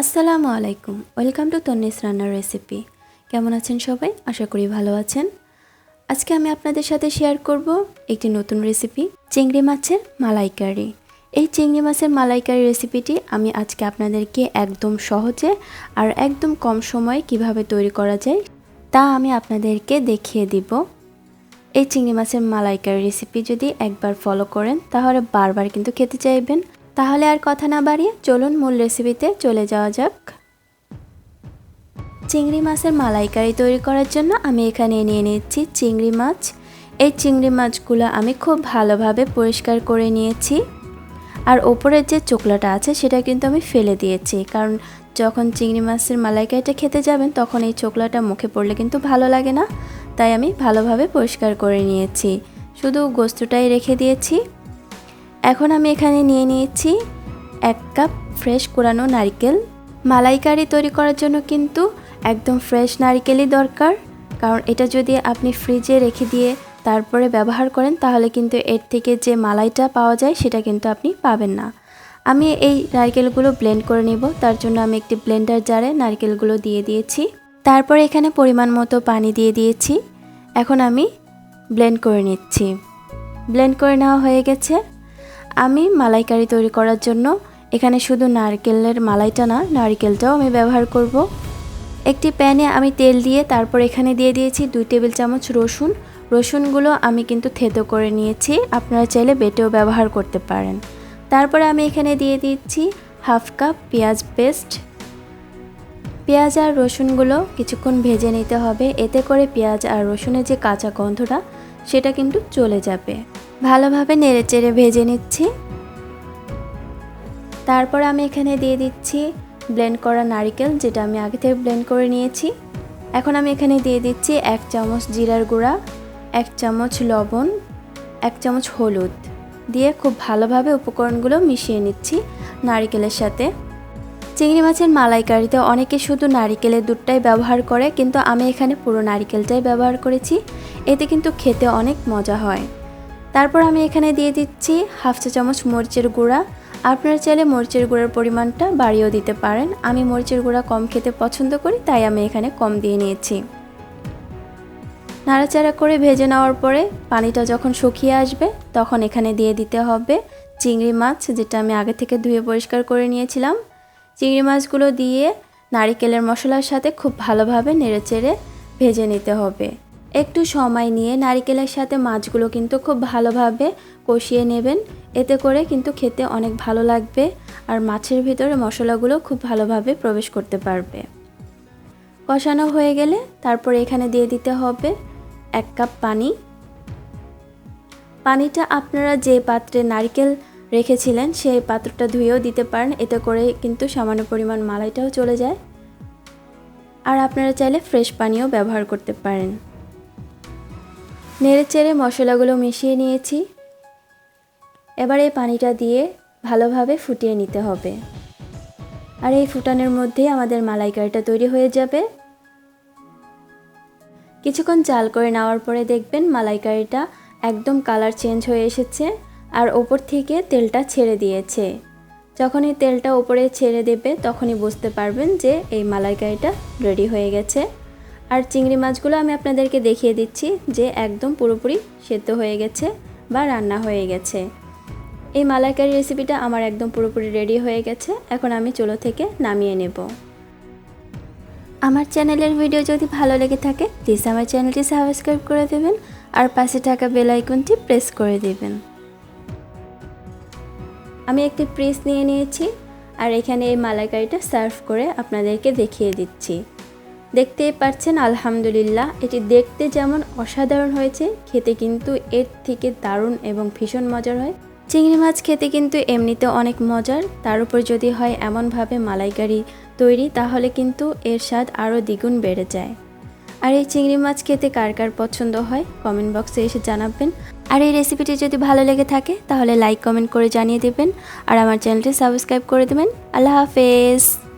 আসসালামু আলাইকুম। Welcome to তন্নিস রান্নার রেসিপি। কেমন আছেন সবাই? আশা করি ভালো আছেন। আজকে আমি আপনাদের সাথে শেয়ার করব একটি নতুন রেসিপি, চিংড়ি মাছের মালাইকারি। এই চিংড়ি মাছের মালাইকারি রেসিপিটি আমি আজকে আপনাদেরকে একদম সহজে আর একদম কম সময়ে কীভাবে তৈরি করা যায়, তা আমি আপনাদেরকে দেখিয়ে দিব। এই চিংড়ি মাছের মালাইকারি রেসিপি যদি একবার ফলো করেন, তাহলে বারবার কিন্তু খেতে চাইবেন। তাহলে আর কথা না বাড়িয়ে চলুন মূল রেসিপিতে চলে যাওয়া যাক। চিংড়ি মাছের মালাইকারি তৈরি করার জন্য আমি এখানে নিয়ে নিচ্ছি চিংড়ি মাছ। এই চিংড়ি মাছগুলো আমি খুব ভালোভাবে পরিষ্কার করে নিয়েছি। আর ওপরের যে চোকলাটা আছে সেটা কিন্তু আমি ফেলে দিয়েছি। কারণ যখন চিংড়ি মাছের মালাইকারিটা খেতে যাবেন, তখন এই চোকলাটা মুখে পড়লে কিন্তু ভালো লাগে না। তাই আমি ভালোভাবে পরিষ্কার করে নিয়েছি। শুধু গোস্তটাই রেখে দিয়েছি। এখন আমি এখানে নিয়ে নিয়েছি এক কাপ ফ্রেশ কোরানো নারকেল। মালাইকারি তৈরি করার জন্য কিন্তু একদম ফ্রেশ নারকেলই দরকার। কারণ এটা যদি আপনি ফ্রিজে রেখে দিয়ে তারপরে ব্যবহার করেন, তাহলে কিন্তু এর থেকে যে মালাইটা পাওয়া যায়, সেটা কিন্তু আপনি পাবেন না। আমি এই নারকেলগুলো ব্লেন্ড করে নিব। তার জন্য আমি একটি ব্লেন্ডার জারে নারকেলগুলো দিয়ে দিয়েছি। তারপর এখানে পরিমাণ মতো পানি দিয়ে দিয়েছি। এখন আমি ব্লেন্ড করে নিচ্ছি। ব্লেন্ড করে নেওয়া হয়ে গেছে। আমি মালাইকারি তৈরি করার জন্য এখানে শুধু নারকেলের মালাইটা না, নারকেলটাও আমি ব্যবহার করব। একটি প্যানে আমি তেল দিয়ে তারপর এখানে দিয়ে দিয়েছি দুই টেবিল চামচ রসুন। রসুনগুলো আমি কিন্তু থেতো করে নিয়েছি, আপনারা চাইলে বেটেও ব্যবহার করতে পারেন। তারপরে আমি এখানে দিয়ে দিচ্ছি হাফ কাপ পেঁয়াজ পেস্ট। পেঁয়াজ আর রসুনগুলো কিছুক্ষণ ভেজে নিতে হবে, এতে করে পেঁয়াজ আর রসুনের যে কাঁচা গন্ধটা, সেটা কিন্তু চলে যাবে। ভালোভাবে নেড়েচেড়ে ভেজে নিচ্ছি। তারপর আমি এখানে দিয়ে দিচ্ছি ব্লেন্ড করা নারিকেল, যেটা আমি আগে থেকে ব্লেন্ড করে নিয়েছি। এখন আমি এখানে দিয়ে দিচ্ছি এক চামচ জিরার গুঁড়া, এক চামচ লবণ, এক চামচ হলুদ। দিয়ে খুব ভালোভাবে উপকরণগুলো মিশিয়ে নিচ্ছি নারিকেলের সাথে। চিংড়ি মাছের মালাইকারিতে অনেকে শুধু নারিকেলের দুধটাই ব্যবহার করে, কিন্তু আমি এখানে পুরো নারিকেলটাই ব্যবহার করেছি। এতে কিন্তু খেতে অনেক মজা হয়। তারপর আমি এখানে দিয়ে দিচ্ছি হাফ চা চামচ মরিচের গুঁড়া। আপনারা চাইলে মরিচের গুঁড়ার পরিমাণটা বাড়িয়েও দিতে পারেন। আমি মরিচের গুঁড়া কম খেতে পছন্দ করি, তাই আমি এখানে কম দিয়ে নিয়েছি। নাড়াচাড়া করে ভেজে নেওয়ার পরে পানিটা যখন শুকিয়ে আসবে, তখন এখানে দিয়ে দিতে হবে চিংড়ি মাছ, যেটা আমি আগে থেকে ধুয়ে পরিষ্কার করে নিয়েছিলাম। চিংড়ি মাছগুলো দিয়ে নারিকেলের মশলার সাথে খুব ভালোভাবে নেড়েচেড়ে ভেজে নিতে হবে। একটু সময় নিয়ে নারিকেলের সাথে মাছগুলো কিন্তু খুব ভালোভাবে কষিয়ে নেবেন। এতে করে কিন্তু খেতে অনেক ভালো লাগবে আর মাছের ভিতরে মশলাগুলো খুব ভালোভাবে প্রবেশ করতে পারবে। কষানো হয়ে গেলে তারপর এখানে দিয়ে দিতে হবে এক কাপ পানি। পানিটা আপনারা যে পাত্রে নারকেল রেখেছিলেন সেই পাত্রটা ধুয়েও দিতে পারেন, এতে করে কিন্তু সামান্য পরিমাণ মালাইটাও চলে যায়। আর আপনারা চাইলে ফ্রেশ পানিও ব্যবহার করতে পারেন। নেড়ে চেড়ে মশলাগুলো মিশিয়ে নিয়েছি। এবার এই পানিটা দিয়ে ভালোভাবে ফুটিয়ে নিতে হবে। আর এই ফুটানোর মধ্যেই আমাদের মালাইকারিটা তৈরি হয়ে যাবে। কিছুক্ষণ চাল করে নেওয়ার পরে দেখবেন মালাইকারিটা একদম কালার চেঞ্জ হয়ে এসেছে আর ওপর থেকে তেলটা ছেড়ে দিয়েছে। যখনই তেলটা ওপরে ছেড়ে দেবে তখনই বুঝতে পারবেন যে এই মালাইকারিটা রেডি হয়ে গেছে। আর চিংড়ি মাছগুলো আমি আপনাদেরকে দেখিয়ে দিচ্ছি যে একদম পুরোপুরি সেদ্ধ হয়ে গেছে বা রান্না হয়ে গেছে। এই মালাইকারি রেসিপিটা আমার একদম পুরোপুরি রেডি হয়ে গেছে। এখন আমি চুলো থেকে নামিয়ে নেব। আমার চ্যানেলের ভিডিও যদি ভালো লেগে থাকে প্লিজ আমার চ্যানেলটি সাবস্ক্রাইব করে দেবেন আর পাশে থাকা বেল আইকনটি প্রেস করে দেবেন। আমি একটি প্রেস নিয়ে নিয়েছি আর এখানে এই মালাইকারিটা সার্ভ করে আপনাদেরকে দেখিয়ে দিচ্ছি। দেখতেই পাচ্ছেন, আলহামদুলিল্লাহ। এটি দেখতে যেমন অসাধারণ হয়েছে, খেতে কিন্তু এর থেকে দারুণ এবং ভীষণ মজার হয়। চিংড়ি মাছ খেতে কিন্তু এমনিতে অনেক মজার, তার উপর যদি হয় এমনভাবে মালাইকারি তৈরি, তাহলে কিন্তু এর স্বাদ আরও দ্বিগুণ বেড়ে যায়। আর এই চিংড়ি মাছ খেতে কার কার পছন্দ হয়, কমেন্ট বক্সে এসে জানাবেন। আর এই রেসিপিটি যদি ভালো লেগে থাকে, তাহলে লাইক, কমেন্ট করে জানিয়ে দেবেন। আর আমার চ্যানেলটি সাবস্ক্রাইব করে দেবেন। আল্লাহ হাফেজ।